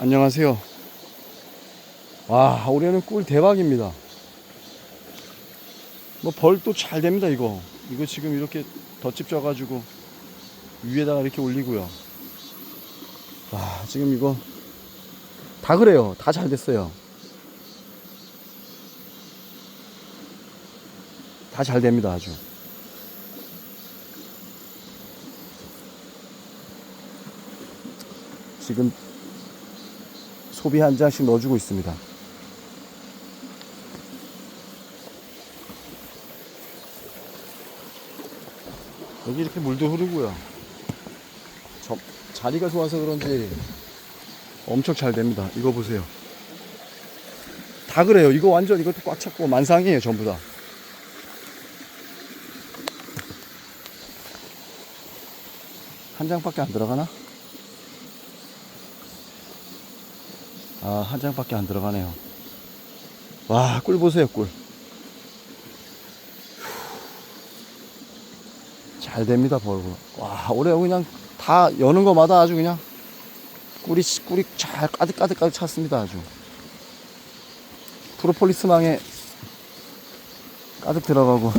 안녕하세요. 와, 올해는 꿀 대박입니다. 뭐 벌도 잘 됩니다, 이거. 이거 지금 이렇게 덧집 쪄가지고 위에다가 이렇게 올리고요. 와, 지금 이거 다 그래요. 다 잘 됐어요. 다 잘 됩니다, 아주. 지금 소비 한 잔씩 넣어주고 있습니다. 여기 이렇게 물도 흐르고요. 저, 자리가 좋아서 그런지 엄청 잘 됩니다. 이거 보세요. 다 그래요. 이거 완전 이것도 꽉 찼고 만상이에요. 전부 다. 한 장밖에 안 들어가나? 아, 한 장밖에 안 들어가네요. 와, 꿀 보세요, 꿀. 잘 됩니다, 벌고. 와, 올해 그냥 다 여는 거마다 아주 그냥 꿀이, 꿀이 잘 가득가득 가득 찼습니다, 아주. 프로폴리스 망에 가득 들어가고.